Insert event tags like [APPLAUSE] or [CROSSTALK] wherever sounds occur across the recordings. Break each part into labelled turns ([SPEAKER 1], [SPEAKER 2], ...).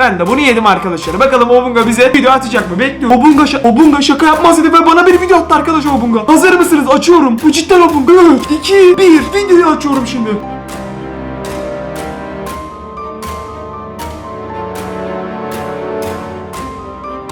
[SPEAKER 1] Ben de bunu yedim arkadaşlar. Bakalım Obunga bize video atacak mı? Bekliyorum. Obunga, Obunga şaka yapmaz dedi ve bana bir video attı arkadaşlar Obunga. Hazır mısınız? Açıyorum. Bu cidden Obunga. 3, 2, 1. Videoyu açıyorum şimdi.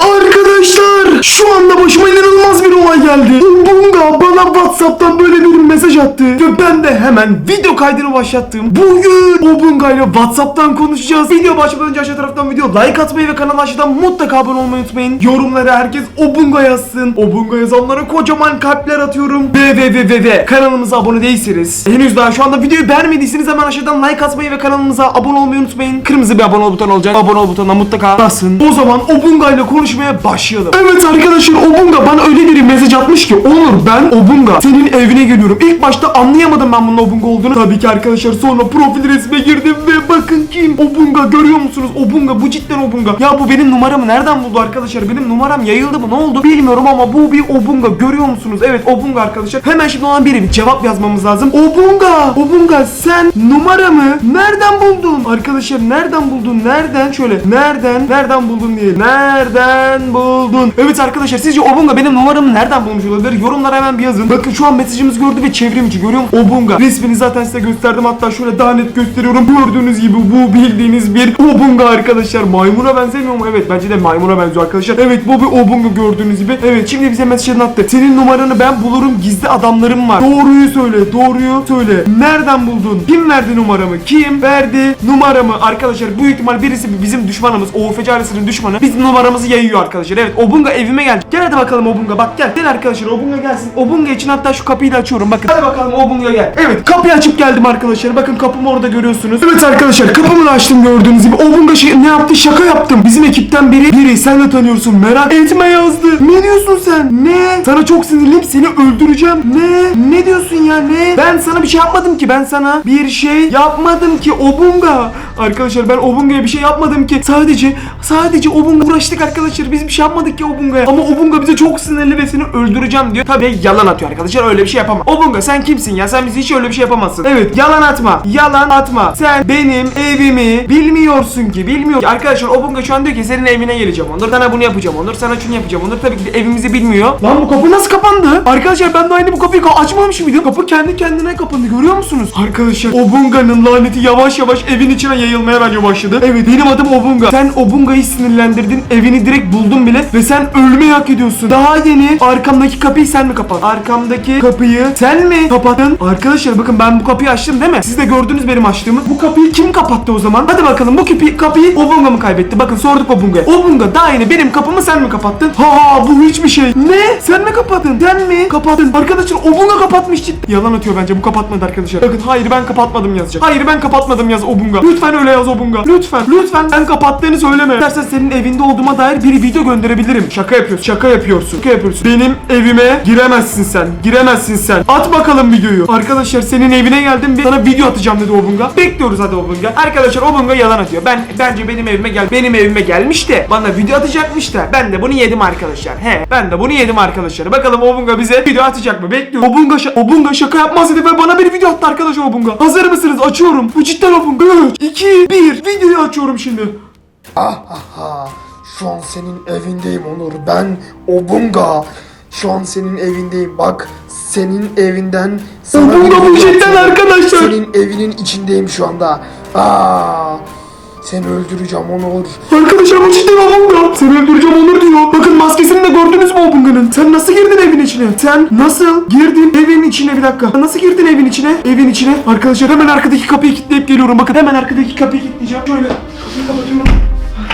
[SPEAKER 1] Arkadaşlar şu anda başıma inanılmaz bir olay geldi. Bunga bana Whatsapp'tan böyle bir mesaj attı ve ben de hemen video kaydını başlattım. Bugün o Bunga ile Whatsapp'tan konuşacağız. Video başlamadan önce aşağı taraftan video like atmayı ve kanala aşağıdan mutlaka abone olmayı unutmayın. Yorumlara herkes o Bunga yazsın. O Bunga yazanlara kocaman kalpler atıyorum. Ve ve ve ve ve kanalımıza abone değilseniz henüz daha şu anda videoyu beğenmediyseniz hemen aşağıdan like atmayı ve kanalımıza abone olmayı unutmayın. Kırmızı bir abone ol butonu olacak. Abone ol butonuna mutlaka basın. O zaman Obunga ile konuşmaya başlayalım. Evet arkadaşlar Obunga bana öyle bir mesaj atmış ki Onur ben Obunga senin evine geliyorum. İlk başta anlayamadım ben bunun Obunga olduğunu. Tabii ki arkadaşlar sonra profil resme girdim ve bakın kim Obunga görüyor musunuz? Obunga bu cidden Obunga. Ya bu benim numaramı nereden buldu arkadaşlar? Benim numaram yayıldı mı? Ne oldu? Bilmiyorum ama bu bir Obunga. Görüyor musunuz? Evet Obunga arkadaşlar. Hemen şimdi ona bir cevap yazmamız lazım. Obunga! Obunga sen numaramı nereden buldun? Arkadaşlar nereden buldun? Nereden? Şöyle nereden? Nereden buldun diye. Nereden buldun? Evet arkadaşlar sizce Obunga benim numaramı nereden bulmuş olabilir? Yorumlara hemen bir yazın. Bakın şu an mesajımız gördü ve çevrim içi görüyor musun? Obunga. Resmini zaten size gösterdim. Hatta şöyle daha net gösteriyorum. Gördüğünüz gibi bu bildiğiniz bir Obunga arkadaşlar. Maymuna benzemiyor mu? Evet bence de maymuna benziyor arkadaşlar. Evet bu bir Obunga gördüğünüz gibi. Evet şimdi bize mesajını attı. Senin numaranı ben bulurum. Gizli adamlarım var. Doğruyu söyle. Doğruyu söyle. Nereden buldun? Kim verdi numaramı? Kim verdi numaramı? Arkadaşlar bu ihtimal birisi bizim düşmanımız. OFC ailesinin düşmanı. Bizim numaramızı yayıyor arkadaşlar. Evet Obunga evime geldi. Gel hadi bakalım Obunga. Bak gel. Gel arkadaşlar Obunga gelsin. Obunga için hatta şu kapıyı da açıyorum. Bakın. Hadi bakalım Obunga gel. Evet kapıyı açıp geldim arkadaşlar. Bakın kapımı orada görüyorsunuz. Evet arkadaşlar kapımı da açtım gördüğünüz gibi. Obunga şey, ne yaptı? Şaka yaptım. Bizim ekipten biri biri sen de tanıyorsun. Merak etme yazdı. Ne diyorsun sen? Ne? Sana çok sinirliyim. Seni öldüreceğim. Ne? Ne diyorsun ya? Ne? Ben sana bir şey yapmadım ki. Ben sana bir şey yapmadım ki. Obunga. Arkadaşlar ben Obunga'ya bir şey yapmadım ki. Sadece sadece Obunga uğraştık arkadaşlar. Biz bir şey yapmadık ki Obunga'ya. Ama Obunga bize çok sinirli ve seni öldüreceğim diyor. Tabii yalan atıyor arkadaşlar. Öyle bir şey yapamam. Obunga sen kimsin ya? Sen bize hiç öyle bir şey yapamazsın. Evet yalan atma. Yalan atma. Sen benim evimi bilmiyorsun ki. Bilmiyor. Arkadaşlar Obunga şu an diyor ki senin evine geleceğim Onur. Sana bunu yapacağım Onur. Sana şunu yapacağım Onur. Tabii ki evimizi bilmiyor. Lan bu kapı nasıl kapandı? Arkadaşlar ben de aynı bu kapıyı ka- açmamış mıydım? Kapı kendi kendine kapandı. Görüyor musunuz? Arkadaşlar Obunga'nın laneti yavaş yavaş evin içine yayılmaya bence başladı. Evet benim adım Obunga. Sen Obunga'yı sinirlendirdin. Evini direkt buldun bile ve sen ölmeyi hak ediyorsun. Daha yeni arkamdaki kapıyı sen mi kapattın? Arkamdaki kapıyı sen mi kapattın? Arkadaşlar bakın ben bu kapıyı açtım değil mi? Siz de gördünüz benim açtığımı. Bu kapıyı kim kapattı o zaman? Hadi bakalım bu kapıyı, kapıyı Obunga mı kaybetti? Bakın sorduk Obunga'ya. Obunga daha yeni benim kapımı sen mi kapattın? Ha bu hiçbir şey. Ne? Sen mi kapattın? Sen mi kapattın? Arkadaşlar Obunga kapatmış cidden. Yalan atıyor bence bu kapatmadı arkadaşlar. Bakın hayır ben kapatmadım yazacak. Hayır ben kapatmadım yaz Obunga. Lütfen öyle yaz Obunga. Lütfen. Lütfen sen kapattığını söyleme. İstersen senin evinde olduğuma dair bir video gönderebilirim. Şaka yapıyorsun. Şaka yapıyorsun. Şaka yapıyorsun. Benim evime giremezsin sen. Giremezsin sen. At bakalım videoyu. Arkadaşlar senin evine geldim. Bir sana video atacağım dedi Obunga. Bekliyoruz hadi Obunga. Arkadaşlar Obunga yalan atıyor. Ben bence benim evime gel. Benim evime gelmiş de bana video atacakmış da ben de bunu yedim arkadaşlar. He. Ben de bunu yedim arkadaşlar. Bakalım Obunga bize video atacak mı? Bekliyorum. Obunga, şa- Obunga şaka yapmaz dedi ve bana bir video attı arkadaşlar Obunga. Hazır mısınız? Açıyorum. Bu cidden Obunga. 3, 2, 1. Videoyu açıyorum şimdi.
[SPEAKER 2] Ahaha. Şu an senin evindeyim Onur. Ben Obunga. Şu an senin evindeyim. Bak senin evinden sana bir
[SPEAKER 1] bu
[SPEAKER 2] video
[SPEAKER 1] cidden
[SPEAKER 2] atıyorum.
[SPEAKER 1] arkadaşlar.
[SPEAKER 2] Senin evinin içindeyim şu anda. Aa, seni öldüreceğim Onur.
[SPEAKER 1] Arkadaşlar bu cidden Obunga. Seni öldüreceğim Onur diyor. Bakın maskesini de gördünüz mü Obunga'nın? Sen nasıl girdin evin içine? Sen nasıl girdin evin içine? Bir dakika. Nasıl girdin evin içine? Evin içine. Arkadaşlar hemen arkadaki kapıyı kilitleyip geliyorum. Bakın hemen arkadaki kapıyı kilitleyeceğim. Şöyle kapıyı kapatıyorum.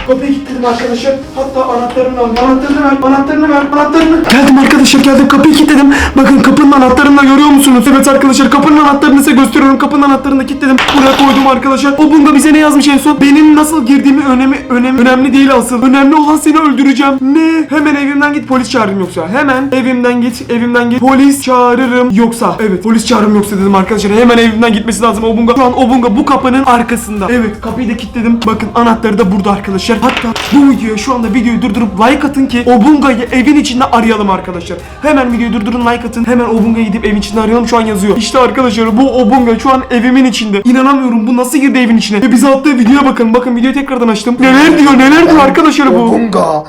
[SPEAKER 1] Kapıyı kilitledim arkadaşlar. Hatta anahtarını al. Anahtarını ver. Anahtarını ver. Anahtarını. Geldim arkadaşlar geldim. Kapıyı kilitledim. Bakın kapının anahtarını da görüyor musunuz? Evet arkadaşlar kapının anahtarını size gösteriyorum. Kapının anahtarını da kilitledim. Buraya koydum arkadaşlar. O bunga bize ne yazmış en son? Benim nasıl girdiğimi önemi önemli önemli değil asıl. Önemli olan seni öldüreceğim. Ne? Hemen evimden git polis çağırırım yoksa. Hemen evimden git. Evimden git. Polis çağırırım yoksa. Evet polis çağırırım yoksa dedim arkadaşlar. Hemen evimden gitmesi lazım Obunga. Şu an Obunga bu kapının arkasında. Evet kapıyı da kilitledim. Bakın anahtarı da burada arkadaşlar. Arkadaşlar. Hatta bu videoya şu anda videoyu durdurup like atın ki Obunga'yı evin içinde arayalım arkadaşlar. Hemen videoyu durdurun like atın. Hemen Obunga'yı gidip evin içinde arayalım. Şu an yazıyor. İşte arkadaşlar bu Obunga şu an evimin içinde. İnanamıyorum bu nasıl girdi evin içine. Ve bize attığı videoya bakın. Bakın videoyu tekrardan açtım. Neler diyor neler diyor arkadaşlar bu.
[SPEAKER 2] Obunga.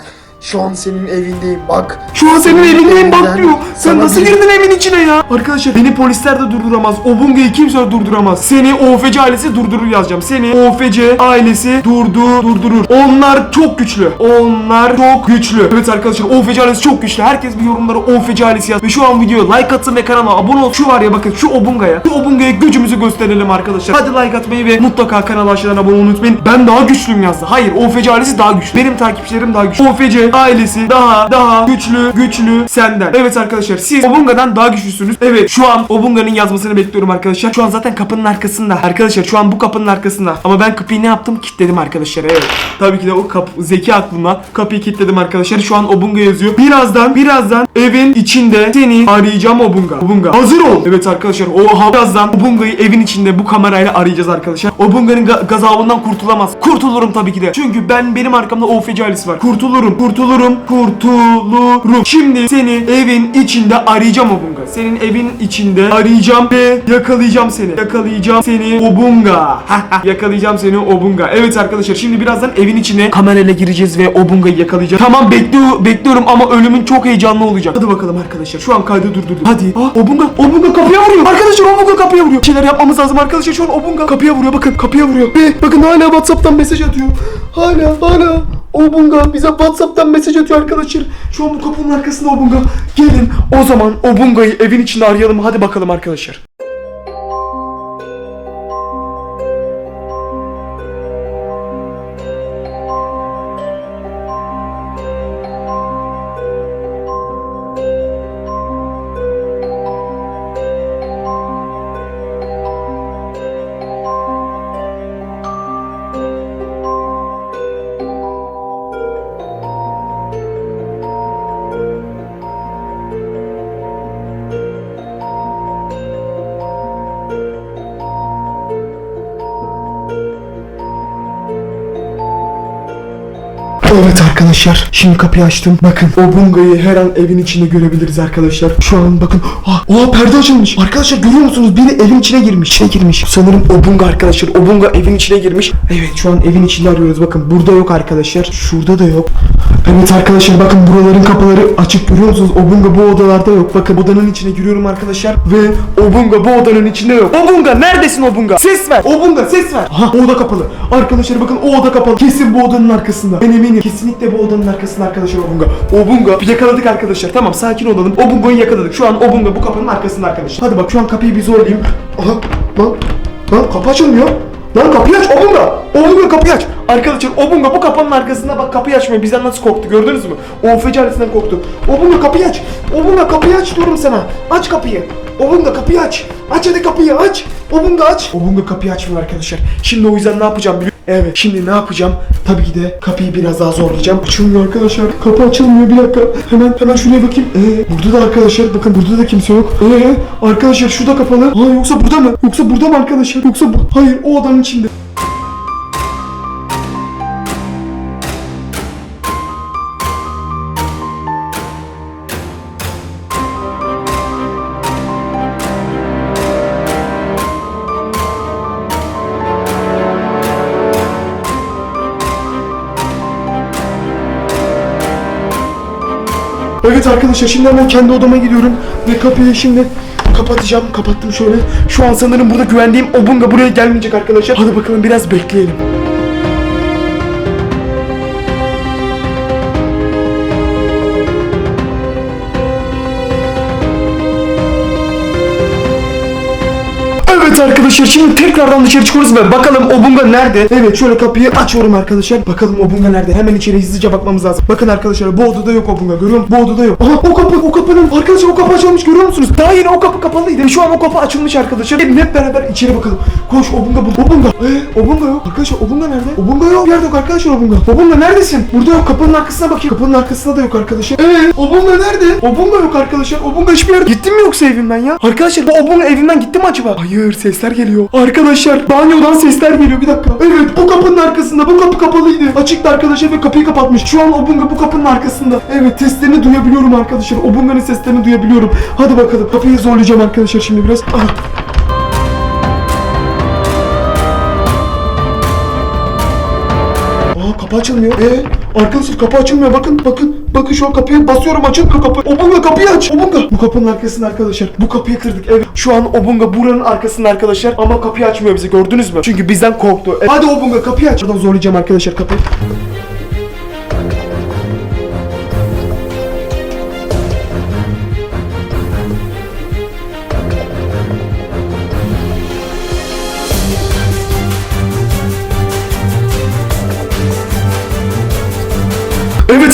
[SPEAKER 2] Şu an senin evindeyim bak.
[SPEAKER 1] Şu an senin evindeyim bak diyor. Sen nasıl
[SPEAKER 2] bir-
[SPEAKER 1] girdin evin içine ya? Arkadaşlar beni polisler de durduramaz. Obunga'yı kimse durduramaz. Seni OFC ailesi durdurur yazacağım. Seni OFC ailesi durdur durdurur. Onlar çok güçlü. Onlar çok güçlü. Evet arkadaşlar OFC ailesi çok güçlü. Herkes bir yorumlara OFC ailesi yaz. Ve şu an videoya like atsın ve kanala abone ol. Şu var ya bakın şu Obunga'ya. Şu Obunga'ya gücümüzü gösterelim arkadaşlar. Hadi like atmayı ve mutlaka kanala aşağıdan abone olmayı unutmayın. Ben daha güçlüyüm yazdı. Hayır OFC ailesi daha güçlü. Benim takipçilerim daha güçlü. OFC ailesi daha daha güçlü güçlü senden. Evet arkadaşlar siz Obunga'dan daha güçlüsünüz. Evet şu an Obunga'nın yazmasını bekliyorum arkadaşlar. Şu an zaten kapının arkasında. Arkadaşlar şu an bu kapının arkasında. Ama ben kapıyı ne yaptım? Kilitledim arkadaşlar. Evet. Tabii ki de o kapı zeki aklımla kapıyı kilitledim arkadaşlar. Şu an Obunga yazıyor. Birazdan birazdan evin içinde seni arayacağım Obunga. Obunga hazır ol. Evet arkadaşlar o ha- birazdan Obunga'yı evin içinde bu kamerayla arayacağız arkadaşlar. Obunga'nın ga- gazabından kurtulamaz. Kurtulurum tabii ki de. Çünkü ben benim arkamda OFC ailesi var. Kurtulurum. Kurtulurum. Kurtulurum. Şimdi seni evin içinde arayacağım Obunga. Senin evin içinde arayacağım ve yakalayacağım seni. Yakalayacağım seni Obunga. [LAUGHS] yakalayacağım seni Obunga. Evet arkadaşlar şimdi birazdan evin içine kamerayla gireceğiz ve Obunga'yı yakalayacağız. Tamam bekliyor, bekliyorum ama ölümün çok heyecanlı olacak. Hadi bakalım arkadaşlar. Şu an kaydı durdurdum. Hadi. Aa, Obunga. Obunga kapıya vuruyor. Arkadaşlar Obunga kapıya vuruyor. Bir şeyler yapmamız lazım arkadaşlar. Şu an Obunga kapıya vuruyor. Bakın kapıya vuruyor. Ve bakın hala WhatsApp'tan mesaj atıyor. Hala hala. Obunga bize WhatsApp'tan mesaj atıyor arkadaşlar. Şu an bu kapının arkasında Obunga. Gelin o zaman Obunga'yı evin içinde arayalım. Hadi bakalım arkadaşlar. Evet arkadaşlar şimdi kapıyı açtım. Bakın Obunga'yı her an evin içinde görebiliriz arkadaşlar. Şu an bakın. Ah, oha perde açılmış. Arkadaşlar görüyor musunuz? Biri evin içine girmiş. İçine girmiş. Sanırım Obunga arkadaşlar. Obunga evin içine girmiş. Evet şu an evin içinde arıyoruz. Bakın burada yok arkadaşlar. Şurada da yok. Evet arkadaşlar bakın buraların kapıları açık görüyor musunuz? Obunga bu odalarda yok. Bakın odanın içine giriyorum arkadaşlar. Ve Obunga bu odanın içinde yok. Obunga neredesin Obunga? Ses ver. Obunga ses ver. Aha o oda kapalı. Arkadaşlar bakın o oda kapalı. Kesin bu odanın arkasında. Ben eminim. Kesinlikle bu odanın arkasında arkadaşlar Obunga. Obunga yakaladık arkadaşlar. Tamam sakin olalım. Obunga'yı yakaladık. Şu an Obunga bu kapının arkasında arkadaşlar. Hadi bak şu an kapıyı bir zorlayayım. Aha lan. Lan kapı açılmıyor. Lan kapıyı aç Obunga. Obunga kapıyı aç. Arkadaşlar Obunga bu kapının arkasında bak kapıyı açmıyor. Bizden nasıl korktu gördünüz mü? O fecaresinden korktu. Obunga kapıyı aç. Obunga kapıyı aç diyorum sana. Aç kapıyı. Obunga kapıyı aç. Aç hadi kapıyı aç. Obunga aç. Obunga kapıyı açmıyor arkadaşlar. Şimdi o yüzden ne yapacağım biliyor Evet şimdi ne yapacağım? Tabii ki de kapıyı biraz daha zorlayacağım. Açılmıyor arkadaşlar. Kapı açılmıyor bir dakika. Hemen hemen şuraya bakayım. Ee, burada da arkadaşlar bakın burada da kimse yok. Ee, arkadaşlar şu kapalı. Aa yoksa burada mı? Yoksa burada mı arkadaşlar? Yoksa bu... Hayır o odanın içinde. Evet arkadaşlar şimdi hemen kendi odama gidiyorum ve kapıyı şimdi kapatacağım. Kapattım şöyle. Şu an sanırım burada güvendiğim Obunga buraya gelmeyecek arkadaşlar. Hadi bakalım biraz bekleyelim. Arkadaşlar şimdi tekrardan dışarı çıkıyoruz ve bakalım Obunga nerede? Evet şöyle kapıyı açıyorum arkadaşlar. Bakalım Obunga nerede? Hemen içeri hızlıca bakmamız lazım. Bakın arkadaşlar bu odada yok Obunga görüyor musunuz? Bu odada yok. Aha o kapı o kapının kapı açılmış görüyor musunuz? Daha yeni o kapı kapalıydı. Ve Şu an o kapı açılmış arkadaşlar. Gelin hep beraber içeri bakalım. Koş Obunga bu. Obunga. Ee, Obunga yok. Arkadaşlar Obunga nerede? Obunga yok. Yerde yok arkadaşlar Obunga. Obunga neredesin? Burada yok. Kapının arkasına bakayım. Kapının arkasında da yok arkadaşlar. Ee, Obunga nerede? Obunga yok arkadaşlar. Obunga hiçbir yerde. Gitti mi yoksa evimden ya? Arkadaşlar bu Obunga evimden gitti mi acaba? Hayır sesler geliyor. Arkadaşlar banyodan sesler geliyor bir dakika. Evet bu kapının arkasında bu kapı kapalıydı. Açıktı arkadaşlar ve kapıyı kapatmış. Şu an Obunga bu kapının arkasında. Evet seslerini duyabiliyorum arkadaşlar. Obunga'nın seslerini duyabiliyorum. Hadi bakalım kapıyı zorlayacağım arkadaşlar şimdi biraz. Ah. Aa kapı açılmıyor. Ee arkadaşlar kapı açılmıyor. Bakın bakın bakın şu an kapıya basıyorum açılmıyor kapı. Obunga kapıyı aç. Obunga. Bu kapının arkasında arkadaşlar. Bu kapıyı kırdık. Evet. Şu an Obunga buranın arkasında arkadaşlar. Ama kapıyı açmıyor bize gördünüz mü? Çünkü bizden korktu. Evet. Hadi Obunga kapıyı aç. Buradan zorlayacağım arkadaşlar kapıyı.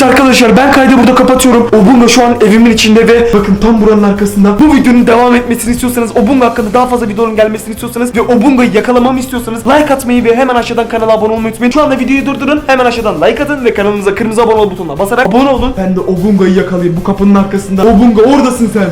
[SPEAKER 1] Arkadaşlar ben kaydı burada kapatıyorum. Obunga şu an evimin içinde ve bakın tam buranın arkasında. Bu videonun devam etmesini istiyorsanız Obunga hakkında daha fazla videonun gelmesini istiyorsanız ve Obunga'yı yakalamamı istiyorsanız like atmayı ve hemen aşağıdan kanala abone olmayı unutmayın. Şu anda videoyu durdurun. Hemen aşağıdan like atın ve kanalımıza kırmızı abone ol butonuna basarak abone olun. Ben de Obunga'yı yakalayayım bu kapının arkasında. Obunga oradasın sen.